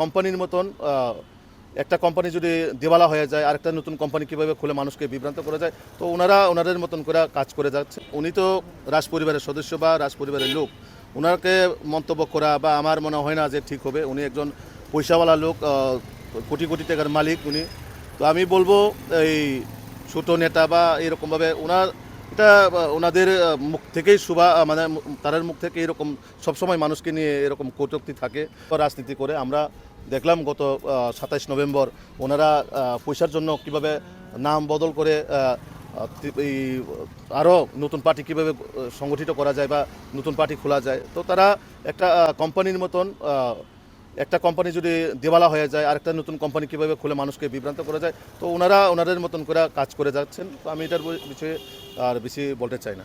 কোম্পানির মতন একটা কোম্পানি যদি দেওয়ালা হয়ে যায়, আরেকটা নতুন কোম্পানি কীভাবে খুলে মানুষকে বিভ্রান্ত করা যায়, তো ওনারা ওনাদের মতন করে কাজ করে যাচ্ছে। উনি তো রাজ পরিবারের সদস্য বা রাজ পরিবারের লোক ওনাকে মন্তব্য করা বা আমার মনে হয় না যে ঠিক হবে। উনি একজন পয়সাওয়ালা লোক কোটি কোটি টাকার মালিক উনি। তো আমি বলব, এই ছোট নেতা বা এরকমভাবে ওনার আহ, ওনাদের মুখ থেকেই শুভা মানে তাদের মুখ থেকে এরকম সবসময় মানুষকে নিয়ে এরকম কটূক্তি থাকে রাজনীতি করে। আমরা দেখলাম গত সাতাইশ নভেম্বর ওনারা পয়সার জন্য কীভাবে নাম বদল করে এই আরও নতুন পার্টি কীভাবে সংগঠিত করা যায় বা নতুন পার্টি খোলা যায়। তো তারা একটা কোম্পানির মতন একটা কোম্পানি যদি দেওয়ালা হয়ে যায় আর একটা নতুন কোম্পানি কীভাবে খুলে মানুষকে বিভ্রান্ত করা যায় তো ওনারা ওনাদের মতন করে কাজ করে যাচ্ছেন। তো আমি এটার বিষয়ে আর বেশি বলতে চাই না।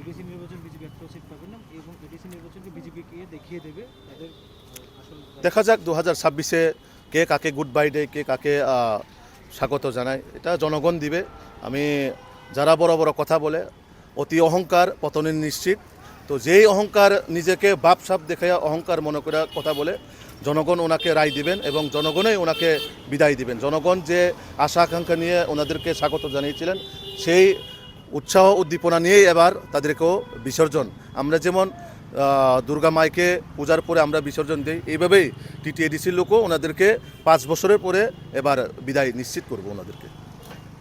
এডিসি নির্বাচন বিজেপি একটা সিট এবং এডিসি নির্বাচনকে বিজেপিকে দেখিয়ে দেবে তাদের দেখা যাক দু হাজার ছাব্বিশে কে কাকে গুড বাই ডে কে কাকে স্বাগত জানায় এটা জনগণ দিবে। আমি যারা বড় বড় কথা বলে অতি অহংকার পতনের নিশ্চিত। তো যেই অহংকার নিজেকে বাপ সাপ দেখে অহংকার মনে করে কথা বলে, জনগণ ওনাকে রায় দিবেন এবং জনগণই ওনাকে বিদায় দিবেন। জনগণ যে আশা আকাঙ্ক্ষা নিয়ে ওনাদেরকে স্বাগত জানিয়েছিলেন, সেই উৎসাহ উদ্দীপনা নিয়েই এবার তাদেরকেও বিসর্জন। আমরা যেমন দুর্গা মাইকে পূজার পরে আমরা বিসর্জন দিই, এইভাবেই টিটিএডিসির লোকও ওনাদেরকে পাঁচ বছরের পরে এবার বিদায় নিশ্চিত করব ওনাদেরকে।